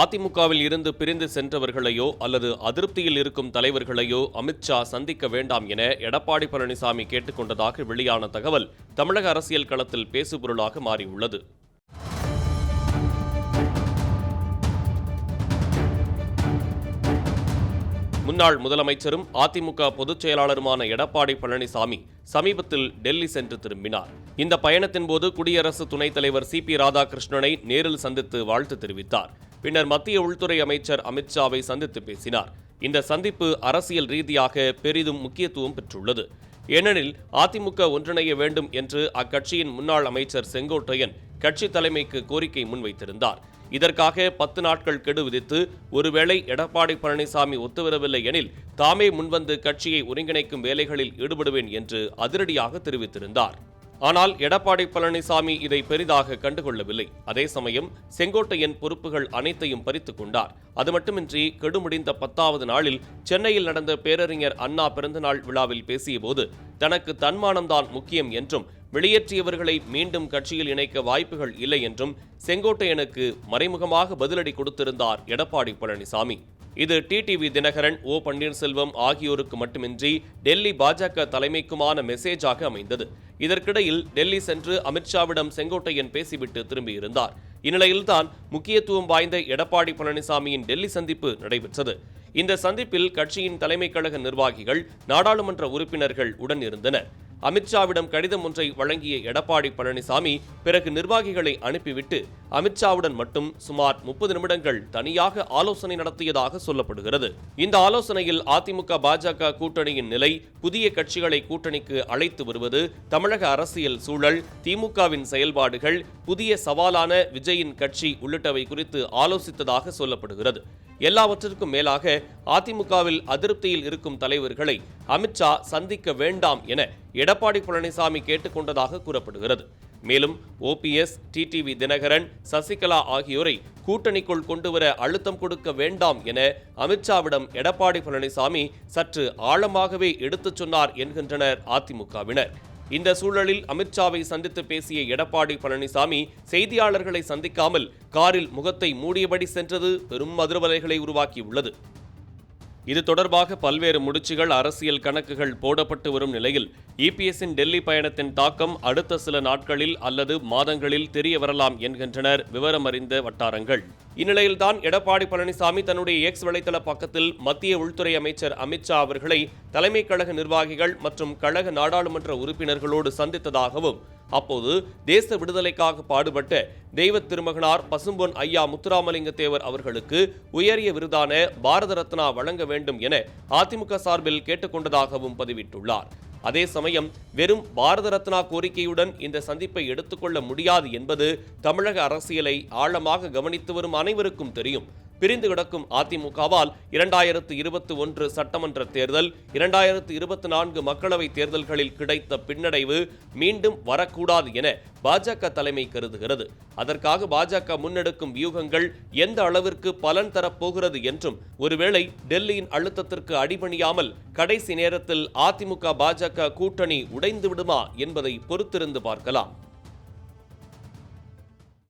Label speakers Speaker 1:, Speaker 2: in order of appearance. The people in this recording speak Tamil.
Speaker 1: அதிமுகவில் இருந்து பிரிந்து சென்றவர்களையோ அல்லது அதிருப்தியில் இருக்கும் தலைவர்களையோ அமித்ஷா சந்திக்க வேண்டாம் என எடப்பாடி பழனிசாமி கேட்டுக்கொண்டதாக வெளியான தகவல் தமிழக அரசியல் களத்தில் பேசுபொருளாக மாறியுள்ளது. முன்னாள் முதலமைச்சரும் அதிமுக பொதுச் செயலாளருமான எடப்பாடி பழனிசாமி சமீபத்தில் டெல்லி சென்று திரும்பினார். இந்த பயணத்தின் போது குடியரசு துணைத் தலைவர் சி பி ராதாகிருஷ்ணனை நேரில் சந்தித்து வாழ்த்து தெரிவித்தார். பின்னர் மத்திய உள்துறை அமைச்சர் அமித்ஷாவை சந்தித்து பேசினார். இந்த சந்திப்பு அரசியல் ரீதியாக பெரிதும் முக்கியத்துவம் பெற்றுள்ளது. ஏனெனில் அதிமுக ஒன்றிணைய வேண்டும் என்று அக்கட்சியின் முன்னாள் அமைச்சர் செங்கோட்டையன் கட்சி தலைமைக்கு கோரிக்கை முன்வைத்திருந்தார். இதற்காக பத்து நாட்கள் கெடு விதித்து ஒருவேளை எடப்பாடி பழனிசாமி ஒத்துவரவில்லை எனில் தாமே முன்வந்து கட்சியை ஒருங்கிணைக்கும் வேலைகளில் ஈடுபடுவேன் என்று அதிரடியாக தெரிவித்திருந்தார். ஆனால் எடப்பாடி பழனிசாமி இதை பெரிதாக கண்டுகொள்ளவில்லை. அதே சமயம் செங்கோட்டையன் பொறுப்புகள் அனைத்தையும் பறித்துக் கொண்டார். அது மட்டுமின்றி கெடுமுடிந்த பத்தாவது நாளில் சென்னையில் நடந்த பேரறிஞர் அண்ணா பிறந்தநாள் விழாவில் பேசியபோது தனக்கு தன்மானம்தான் முக்கியம் என்றும் வெளியேற்றியவர்களை மீண்டும் கட்சியில் இணைக்க வாய்ப்புகள் இல்லை என்றும் செங்கோட்டையனுக்கு மறைமுகமாக பதிலடி கொடுத்திருந்தார் எடப்பாடி பழனிசாமி. இது டிடிவி தினகரன் ஓ பன்னீர்செல்வம் ஆகியோருக்கு மட்டுமின்றி டெல்லி பாஜக தலைமைக்குமான மெசேஜாக அமைந்தது. இதற்கிடையில் டெல்லி சென்று அமித்ஷாவிடம் செங்கோட்டையன் பேசிவிட்டு திரும்பியிருந்தார். இந்நிலையில்தான் முக்கியத்துவம் வாய்ந்த எடப்பாடி பழனிசாமியின் டெல்லி சந்திப்பு நடைபெற்றது. இந்த சந்திப்பில் கட்சியின் தலைமை கழக நிர்வாகிகள் நாடாளுமன்ற உறுப்பினர்கள் உடன் இருந்தனர் அமித்ஷாவிடம் கடிதம் ஒன்றை வழங்கிய எடப்பாடி பழனிசாமி பிறகு நிர்வாகிகளை அனுப்பிவிட்டு அமித்ஷாவுடன் மட்டும் சுமார் முப்பது நிமிடங்கள் தனியாக ஆலோசனை நடத்தியதாக சொல்லப்படுகிறது. இந்த ஆலோசனையில் அதிமுக பாஜக கூட்டணியின் நிலை புதிய கட்சிகளை கூட்டணிக்கு அழைத்து வருவது தமிழக அரசியல் சூழல் திமுகவின் செயல்பாடுகள் புதிய சவாலான விஜயின் கட்சி உள்ளிட்டவை குறித்து ஆலோசித்ததாக சொல்லப்படுகிறது. எல்லாவற்றிற்கும் மேலாக அதிமுகவில் அதிருப்தியில் இருக்கும் தலைவர்களை அமித்ஷா சந்திக்க வேண்டாம் என எடப்பாடி பழனிசாமி கேட்டுக்கொண்டதாக கூறப்படுகிறது. மேலும் ஓபிஎஸ் டிடிவி தினகரன் சசிகலா ஆகியோரை கூட்டணிக்குள் கொண்டுவர அழுத்தம் கொடுக்க வேண்டாம் என அமித்ஷாவிடம் எடப்பாடி பழனிசாமி சற்று ஆழமாகவே எடுத்துச் சொன்னார் என்கின்றனர் அதிமுகவினர். இந்த சூழலில் அமித்ஷாவை சந்தித்து பேசிய எடப்பாடி பழனிசாமி செய்தியாளர்களை சந்திக்காமல் காரில் முகத்தை மூடியபடி சென்றது பெரும் அதிர்வலைகளை உருவாக்கியுள்ளது. இது தொடர்பாக பல்வேறு முடிச்சுகள் அரசியல் கணக்குகள் போடப்பட்டு வரும் நிலையில் இபிஎஸ்ஸின் டெல்லி பயணத்தின் தாக்கம் அடுத்த சில நாட்களில் அல்லது மாதங்களில் தெரிய வரலாம் என்கின்றனர் விவரம் அறிந்த வட்டாரங்கள். இந்நிலையில்தான் எடப்பாடி பழனிசாமி தன்னுடைய எக்ஸ் வலைதள பக்கத்தில் மத்திய உள்துறை அமைச்சர் அமித்ஷா அவர்களை தலைமை கழக நிர்வாகிகள் மற்றும் கழக நாடாளுமன்ற உறுப்பினர்களோடு சந்தித்ததாகவும் அப்போது தேச விடுதலைக்காக பாடுபட்ட தெய்வ திருமகனார் பசும்பொன் ஐயா முத்துராமலிங்க தேவர் அவர்களுக்கு உயரிய விருதான பாரத ரத்னா வழங்க வேண்டும் என அதிமுக சார்பில் கேட்டுக்கொண்டதாகவும் பதிவிட்டுள்ளார். அதே சமயம் வெறும் பாரத ரத்னா கோரிக்கையுடன் இந்த சந்திப்பை எடுத்துக்கொள்ள முடியாது என்பது தமிழக அரசியலை ஆழமாக கவனித்து வரும் அனைவருக்கும் தெரியும். பிரிந்து கிடக்கும் அதிமுகவால் இரண்டாயிரத்து இருபத்தி ஒன்று சட்டமன்ற தேர்தல் இரண்டாயிரத்து இருபத்தி நான்கு மக்களவைத் தேர்தல்களில் கிடைத்த பின்னடைவு மீண்டும் வரக்கூடாது என பாஜக தலைமை கருதுகிறது. அதற்காக பாஜக முன்னெடுக்கும் வியூகங்கள் எந்த அளவிற்கு பலன் தரப்போகிறது என்றும் ஒருவேளை டெல்லியின் அழுத்தத்திற்கு அடிபணியாமல் கடைசி நேரத்தில் அதிமுக பாஜக கூட்டணி உடைந்து விடுமா என்பதை பொறுத்திருந்து பார்க்கலாம்.